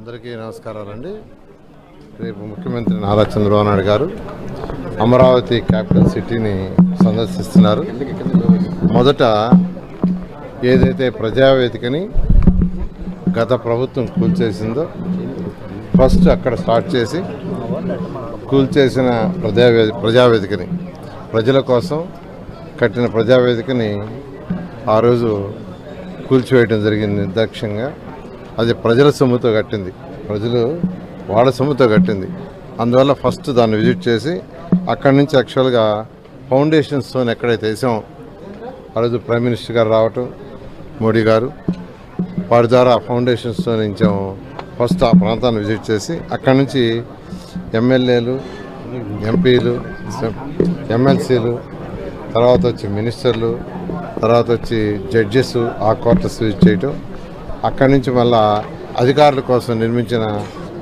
అందరికీ నమస్కారాలండి. రేపు ముఖ్యమంత్రి నారా చంద్రబాబు నాయుడు గారు అమరావతి క్యాపిటల్ సిటీని సందర్శిస్తున్నారు. మొదట ఏదైతే ప్రజావేదికని గత ప్రభుత్వం కూల్చేసిందో ఫస్ట్ అక్కడ స్టార్ట్ చేసి కూల్చేసిన ప్రజావేది ప్రజావేదికని ప్రజల కోసం కట్టిన ప్రజావేదికని ఆ రోజు కూల్చివేయడం జరిగింది నిర్దాక్ష్యంగా అది ప్రజల సొమ్ముతో కట్టింది. ప్రజలు వాళ్ళ సొమ్ముతో కట్టింది. అందువల్ల ఫస్ట్ దాన్ని విజిట్ చేసి అక్కడి నుంచి యాక్చువల్గా ఫౌండేషన్ స్టోన్ ఎక్కడైతే వేసాం ఆ రోజు ప్రైమ్ మినిస్టర్ గారు రావటం మోడీ గారు వారి ద్వారా ఫౌండేషన్ స్టోన్ ఫస్ట్ ఆ ప్రాంతాన్ని విజిట్ చేసి అక్కడి నుంచి ఎమ్మెల్యేలు ఎంపీలు ఎమ్మెల్సీలు తర్వాత వచ్చి మినిస్టర్లు తర్వాత వచ్చి జడ్జెస్ ఆ కోర్టర్స్ విజిట్ చేయటం అక్కడి నుంచి మళ్ళా అధికారుల కోసం నిర్మించిన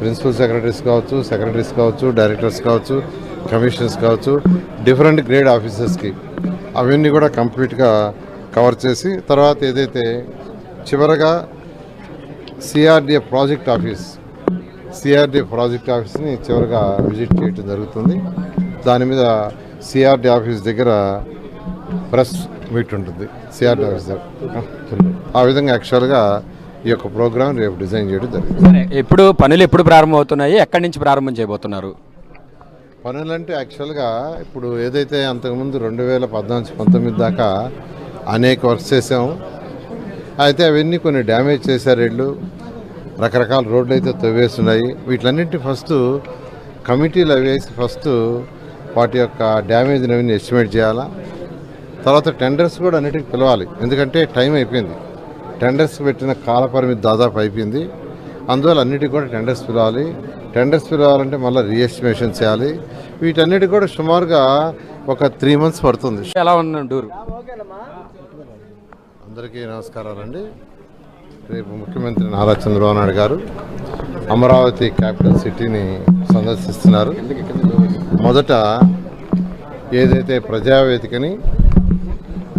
ప్రిన్సిపల్ సెక్రటరీస్ కావచ్చు సెక్రటరీస్ కావచ్చు డైరెక్టర్స్ కావచ్చు కమిషనర్స్ కావచ్చు డిఫరెంట్ గ్రేడ్ ఆఫీసర్స్కి అవన్నీ కూడా కంప్లీట్గా కవర్ చేసి తర్వాత ఏదైతే చివరగా CRDA project office CRDA project ఆఫీస్ని చివరిగా విజిట్ చేయటం జరుగుతుంది. దాని మీద సిఆర్డి ఆఫీస్ దగ్గర ప్రెస్ మీట్ ఉంటుంది. సిఆర్డి ఆఫీస్ దగ్గర. ఆ విధంగా యాక్చువల్గా ఈ యొక్క ప్రోగ్రామ్ రేపు డిజైన్ చేయడం జరిగింది. సరే ఎప్పుడు పనులు ఎప్పుడు ప్రారంభమవుతున్నాయి? ఎక్కడి నుంచి ప్రారంభం చేయబోతున్నారు? పనులంటే యాక్చువల్గా ఇప్పుడు ఏదైతే అంతకుముందు రెండు వేల పద్నాలుగు పంతొమ్మిది దాకా అనేక వర్క్స్ చేసాము అయితే అవన్నీ కొన్ని డ్యామేజ్ చేశారు వీళ్ళు రకరకాల రోడ్లు అయితే తవ్వేస్తున్నాయి. వీటిలన్నింటి ఫస్ట్ కమిటీలు అవి వేసి ఫస్ట్ వాటి యొక్క డ్యామేజ్ని అవన్నీ ఎస్టిమేట్ చేయాలా. తర్వాత టెండర్స్ కూడా అన్నిటికి పిలవాలి. ఎందుకంటే టైం అయిపోయింది. టెండర్స్ పెట్టిన కాల పరిమితి దాదాపు అయిపోయింది. అందువల్ల అన్నిటికి కూడా టెండర్స్ పిలవాలి. టెండర్స్ పిలవాలంటే మళ్ళీ రీఎస్టిమేషన్ చేయాలి. వీటన్నిటికి కూడా సుమారుగా ఒక త్రీ మంత్స్ పడుతుంది. ఎలా ఉన్న డూరు? అందరికీ నమస్కారాలండి. రేపు ముఖ్యమంత్రి నారా చంద్రబాబు నాయుడు గారు అమరావతి క్యాపిటల్ సిటీని సందర్శిస్తున్నారు. మొదట ఏదైతే ప్రజావేదికని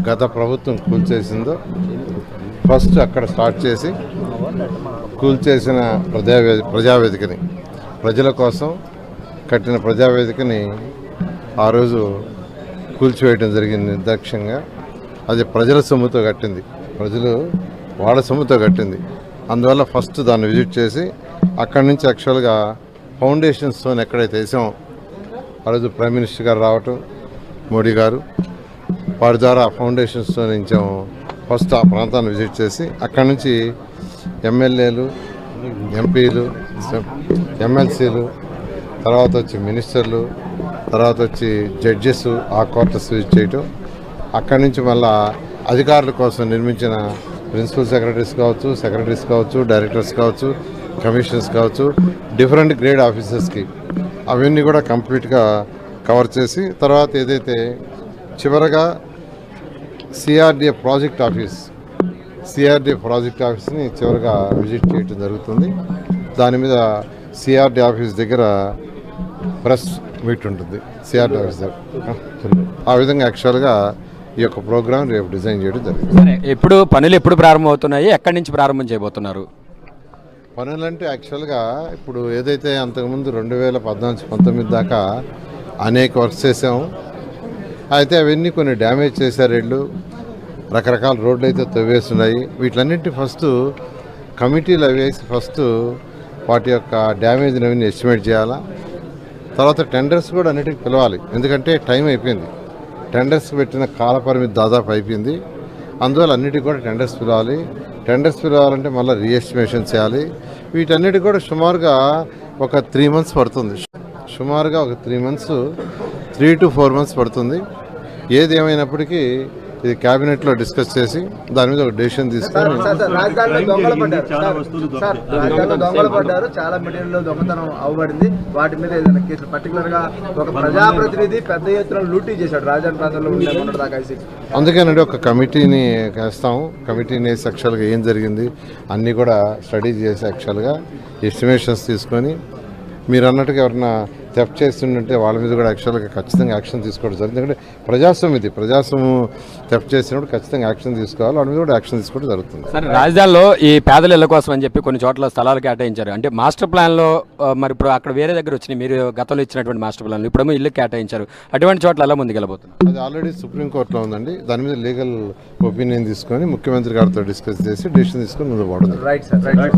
గత ప్రభుత్వం కూల్చేసిందో ఫస్ట్ అక్కడ స్టార్ట్ చేసి కూల్చేసిన ప్రజావేది ప్రజావేదికని ప్రజల కోసం కట్టిన ప్రజావేదికని ఆ రోజు కూల్చివేయడం జరిగింది నిర్దాక్ష్యంగా అది ప్రజల సొమ్ముతో కట్టింది. ప్రజలు వాళ్ళ సొమ్ముతో కట్టింది. అందువల్ల ఫస్ట్ దాన్ని విజిట్ చేసి అక్కడి నుంచి యాక్చువల్గా ఫౌండేషన్ స్టోన్ ఎక్కడైతే వేసామో ఆ రోజు ప్రైమ్ మినిస్టర్ గారు రావటం మోడీ గారు వారి ద్వారా ఫౌండేషన్ స్టోన్ ఇచ్చాము ఫస్ట్ ఆ ప్రాంతాన్ని విజిట్ చేసి అక్కడి నుంచి ఎమ్మెల్యేలు ఎంపీలు ఎమ్మెల్సీలు తర్వాత వచ్చి మినిస్టర్లు తర్వాత వచ్చి జడ్జెస్ ఆ క్వార్టర్స్ విజిట్ చేయటం. అక్కడి నుంచి మళ్ళా అధికారుల కోసం నిర్మించిన ప్రిన్సిపల్ సెక్రటరీస్ కావచ్చు సెక్రటరీస్ కావచ్చు డైరెక్టర్స్ కావచ్చు కమిషనర్స్ కావచ్చు డిఫరెంట్ గ్రేడ్ ఆఫీసర్స్కి అవన్నీ కూడా కంప్లీట్గా కవర్ చేసి తర్వాత ఏదైతే చివరగా CRDA project office CRD project ఆఫీస్ని చివరిగా విజిట్ చేయడం జరుగుతుంది. దాని మీద సిఆర్డి ఆఫీస్ దగ్గర ప్రెస్ మీట్ ఉంటుంది. సిఆర్డి ఆఫీస్ దగ్గర. ఆ విధంగా యాక్చువల్గా ఈ యొక్క ప్రోగ్రామ్ రేపు డిజైన్ చేయడం జరిగింది సరే ఎప్పుడు పనులు ఎప్పుడు ప్రారంభమవుతున్నాయి? ఎక్కడి నుంచి ప్రారంభం చేయబోతున్నారు? పనులంటే యాక్చువల్గా ఇప్పుడు ఏదైతే అంతకుముందు రెండు వేల పద్నాలుగు పంతొమ్మిది దాకా అనేక వర్క్స్ చేసాము అయితే అవన్నీ కొన్ని డ్యామేజ్ చేశారు వీళ్ళు రకరకాల రోడ్లు అయితే తవ్వేస్తున్నాయి. వీటిలన్నింటి ఫస్ట్ కమిటీలు అవి వేసి ఫస్ట్ వాటి యొక్క డ్యామేజ్ని అవన్నీ ఎస్టిమేట్ చేయాలా? తర్వాత టెండర్స్ కూడా అన్నిటికి పిలవాలి. ఎందుకంటే టైం అయిపోయింది. టెండర్స్ పెట్టిన కాల పరిమితి దాదాపు అయిపోయింది. అందువల్ల అన్నిటికి కూడా టెండర్స్ పిలవాలి. టెండర్స్ పిలవాలంటే మళ్ళీ రీఎస్టిమేషన్ చేయాలి. వీటన్నిటికి కూడా సుమారుగా ఒక త్రీ మంత్స్ పడుతుంది. సుమారుగా ఒక three months three to four months పడుతుంది. ఏది ఏమైనప్పటికీ ఇది క్యాబినెట్లో డిస్కస్ చేసి దాని మీద ఒక డెసిషన్ తీసుకొని సార్, సార్, రాజధానిలో దొంగలు పడ్డారు చాలా మెటీరియల్ దొంగతనం అవ్వబడింది. వాటి మీద ఏదైనా కేసులు పర్టికులర్గా ఒక ప్రజాప్రతినిధి పెద్ద ఎత్తున లూటీ చేశాడు. రాజధాని ప్రాంతంలో ఉండే మొన్నటి దాకా ఐసీ. అందుకేనండి ఒక కమిటీని వేస్తాము కమిటీని వేసి యాక్చువల్గా ఏం జరిగింది అన్నీ కూడా స్టడీ చేసి యాక్చువల్గా ఎస్టిమేషన్స్ తీసుకొని మీరు అన్నట్టుగా ఎవరన్నా థెఫ్ట్ చేస్తుంటే వాళ్ళ మీద కూడా యాక్చువల్గా ఖచ్చితంగా యాక్షన్ తీసుకోవడం జరుగుతుంది ఎందుకంటే ప్రజాస్వామ్యం ఇది. ప్రజాస్వామ్యం థెఫ్ట్ చేసినప్పుడు ఖచ్చితంగా యాక్షన్ తీసుకోవాలి. వాళ్ళ మీద కూడా యాక్షన్ తీసుకోవడం జరుగుతుంది. సరే రాజధానిలో ఈ పేదల ఇళ్ళ కోసం అని చెప్పి కొన్ని చోట్ల స్థలాలు కేటాయించారు. అంటే మాస్టర్ ప్లాన్లో మరి ఇప్పుడు అక్కడ వేరే దగ్గర వచ్చినాయి మీరు గతంలో ఇచ్చినటువంటి మాస్టర్ ప్లాన్లు ఇప్పుడేమో ఇల్లు కేటాయించారు. అటువంటి చోట్ల ఎలా ముందుకెళ్ళబోతున్నారు? అది ఆల్రెడీ సుప్రీంకోర్టులో ఉందండి. దాని మీద లీగల్ ఒపీనియన్ తీసుకొని ముఖ్యమంత్రి గారితో డిస్కస్ చేసి డెసిషన్ తీసుకొని ముందు. Right sir right